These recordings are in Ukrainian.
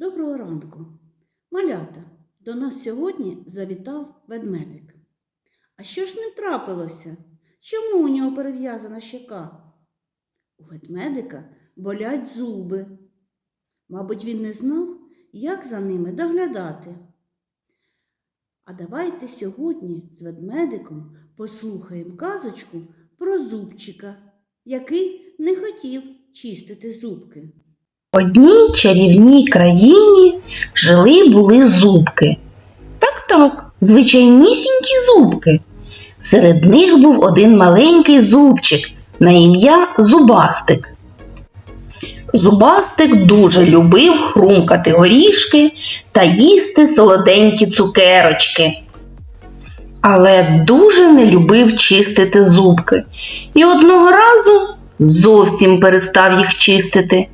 Доброго ранку. Малята, до нас сьогодні завітав ведмедик. А що ж не трапилося? Чому у нього перев'язана щека? У ведмедика болять зуби. Мабуть, він не знав, як за ними доглядати. А давайте сьогодні з ведмедиком послухаємо казочку про зубчика, який не хотів чистити зубки. В одній чарівній країні жили були зубки. Так так, звичайнісінькі зубки. Серед них був один маленький зубчик на ім'я Зубастик. Зубастик дуже любив хрумкати горішки та їсти солоденькі цукерочки. Але дуже не любив чистити зубки і одного разу зовсім перестав їх чистити.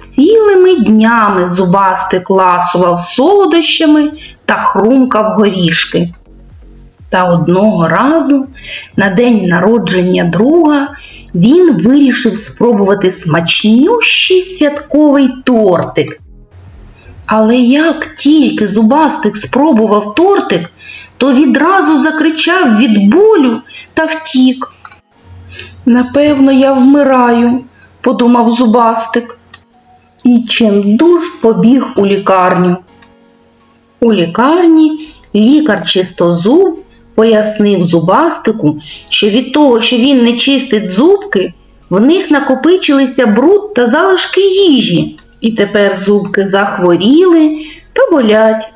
Цілими днями зубастик ласував солодощами та хрумкав горішки. Та одного разу, на день народження друга, він вирішив спробувати смачнющий святковий тортик. Але як тільки зубастик спробував тортик, то відразу закричав від болю та втік. Напевно, я вмираю, подумав зубастик і чимдуж побіг у лікарню. У лікарні лікар чистозуб пояснив зубастику, що від того, що він не чистить зубки, в них накопичилися бруд та залишки їжі, і тепер зубки захворіли та болять.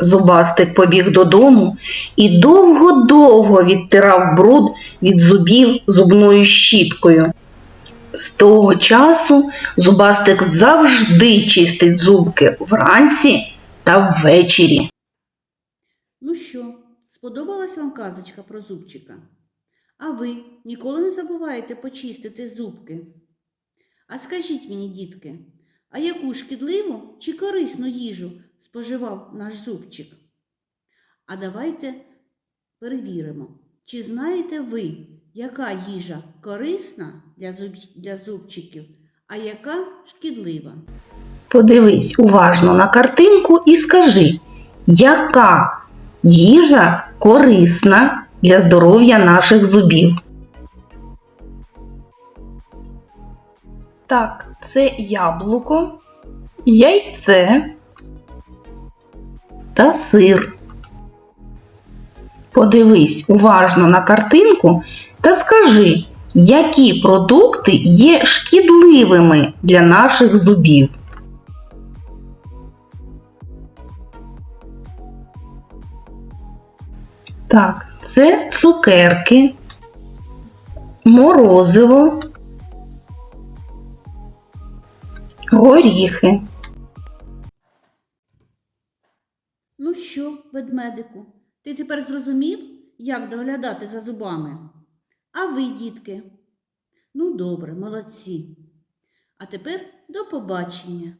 Зубастик побіг додому і довго-довго відтирав бруд від зубів зубною щіткою. З того часу зубастик завжди чистить зубки вранці та ввечері. Ну що, сподобалась вам казочка про зубчика? А ви ніколи не забуваєте почистити зубки? А скажіть мені, дітки, а яку шкідливу чи корисну їжу споживав наш зубчик? А давайте перевіримо, чи знаєте ви, яка їжа корисна для, зуб... для зубчиків, а яка шкідлива? Подивись уважно на картинку і скажи, яка їжа корисна для здоров'я наших зубів? Так, це яблуко, яйце та сир. Подивись уважно на картинку та скажи, які продукти є шкідливими для наших зубів. Так, це цукерки, морозиво, горіхи. Ну що, ведмедику, ти тепер зрозумів, як доглядати за зубами? А ви, дітки? Ну, добре, молодці. А тепер до побачення.